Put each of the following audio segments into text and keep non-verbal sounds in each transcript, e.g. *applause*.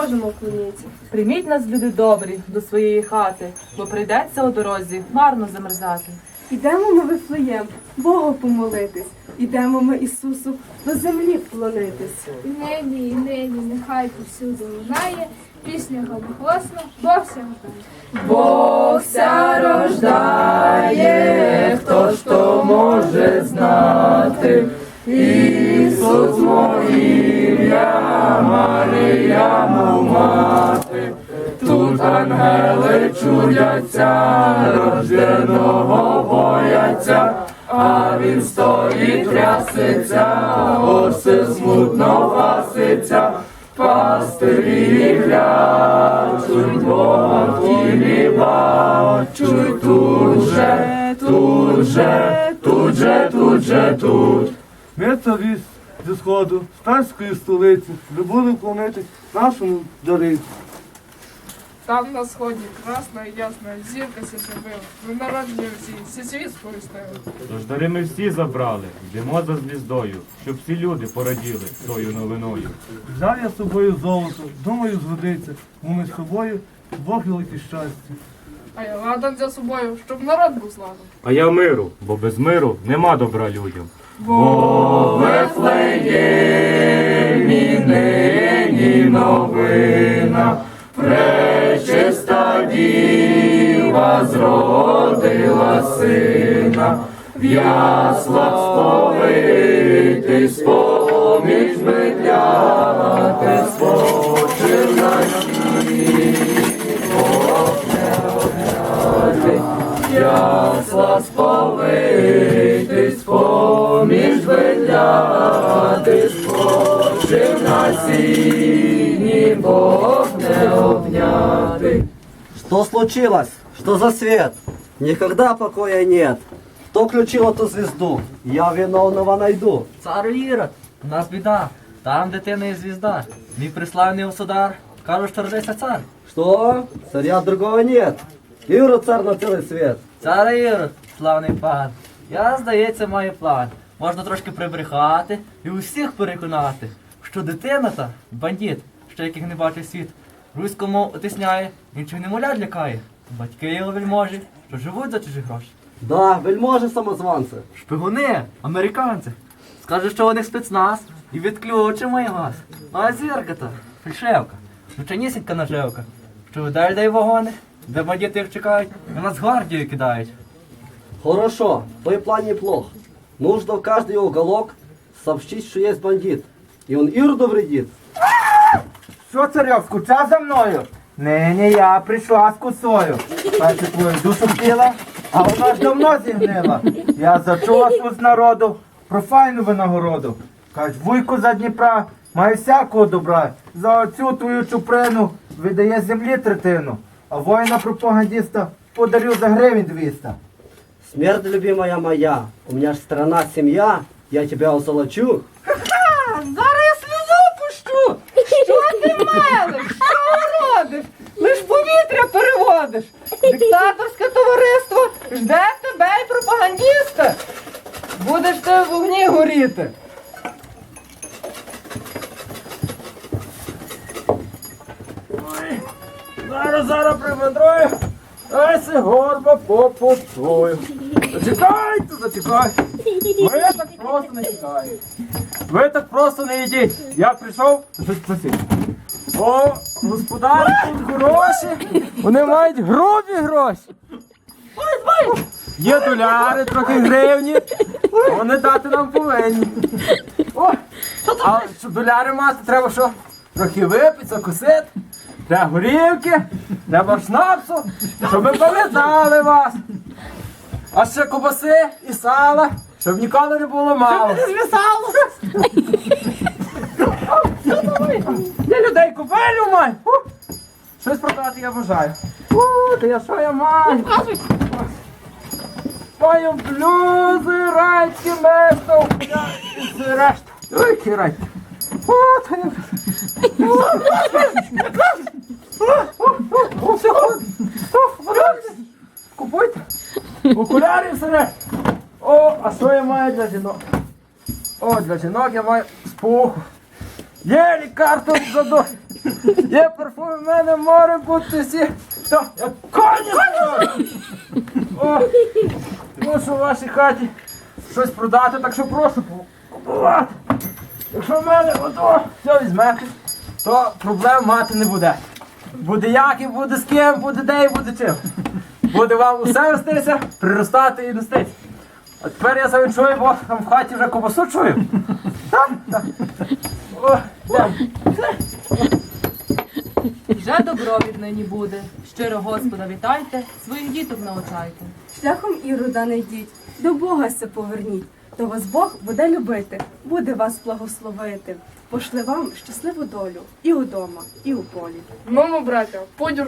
можемо вклонитися. Прийміть нас, люди добрі, до своєї хати, бо прийдеться у дорозі марно замерзати. Ідемо ми Вифлеєм, Богу помолитись. Ідемо ми Ісусу до землі вклонитись. Нині, і нині, нехай повсюди лунає, пісня голосна, Бог ся. Бог ся рождає, хто ж то може знати. Ісус моїм'я, Маріяну мати. Тут ангели чудяться, рожденого бояться, а він стоїть трясеться, оси смутно паситься, пастирі глячуть, Бога в тілі бачуть, тут же, тут же, тут же, тут же, тут. Ми царі зі сходу, з старської столиці, прибули вклонитись нашому дариці. Там на сході красна і ясна зірка сі зробила. На народження всі, всі світ сповістили. Тож дари ми всі забрали, йдемо за звіздою, щоб всі люди пораділи тою новиною. Взяв я з собою золото, думаю, згодиться, бо ми з собою Бог велике щастя. А я ладан за собою, щоб народ був славний. А я миру, бо без миру нема добра людям. Вифлеємі нині новина, пречиста діва зродила сина, в яслах сповитись, поміж медляти, спочив на ясла сповитись, поміж спочив на сіні, Бог не обняти. Что случилось? Что за свет? Никогда покоя нет. Кто включил эту звезду? Я виновного найду. Цар Ірод, у нас біда. Там дитина і звізда. Мій приславний государ. Кажуть, що родився цар. Что? Царя другого нет. Ирод царь на целый свет. Цар Ірод, славний пан. Я, здається, маю план. Можна трошки прибрехати і усіх переконати, Що дитина та бандит, що яких не бачив світ, руську мову отисняє, інших немовлят лякає. Батьки його вельможі, що живуть за чужі гроші. Да, вельможи самозванцы. Шпигуни, американці. Скаже, що у них спецназ і відключимо і газ. А зірка то, фальшивка, звичайнісінька наживка. Що видають дай вагони, де бандити їх чекають, і нас гвардію кидають. Хорошо, твой план неплох. Нужно в каждый уголок сообщить, что есть бандит. И он Ироду вредит. Що, царьок, скучав за мною? Нині я прийшла з косою. Перше твою душу хотіла, а вона ж давно зігнила. Я зачула з народу про файну винагороду. Каж, вуйку за Дніпра має всякого добра. За оцю твою чуприну видає землі третину. А воїна пропагандиста подарю за гривень 200. Смерть, любимая моя, у меня ж страна, семья, я тебя озолочу. Зараз я сльозу пущу! Що ти мелиш? Що робиш? Лиш повітря переводиш. Диктаторське товариство жде тебе й пропагандіста. Будеш ти в вогні горіти. Зараз, зараз примандрую. Ось і горба попутую. Зачекайте, зачекайте. Ви так просто не тікаєте. Ви так просто не йдіть. Я прийшов щось просити. О, господар, тут гроші. Вони мають грубі гроші. Є доляри, трохи гривні. Вони дати нам повинні. О, а щоб доляри мати, треба що? Трохи випити, закусити. Треба горівки, треба шнапсу, щоб ми пам'ятали вас. А ще кубаси і сала, щоб ніколи не було мало. Щоб не звісало. *laughs* Купелю маю. Щось продати я бажаю. Фу, та я що я маю? Маю блюзи, райські место, і все решта. Ой, рай. О, та я... Все. Купуйте. Окуляри все решта. О, а що я маю для жінок? О, для жінок я маю спуху. Є карту задох. Є парфум, в мене море бути всі. Коні. О, мушу в вашій хаті щось продати, так що прошу купувати. Якщо в мене ото все візьмете, то проблем мати не буде. Буде як і буде з ким, буде де і буде чим. Буде вам усе вестися, приростати і нестись. А тепер я завінчую, бо там в хаті вже ковбасу чую. Там, там. О, там. Вже добро від нині буде. Щиро Господа вітайте, своїх діток навчайте. Шляхом ірода не йдіть, до Бога се поверніть. То вас Бог буде любити, буде вас благословити. Пошле вам щасливу долю і удома, і у полі. Ну, браття, путь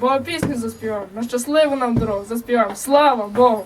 бо пісню заспіваємо, на щасливу нам дорогу заспіваємо. Слава Богу!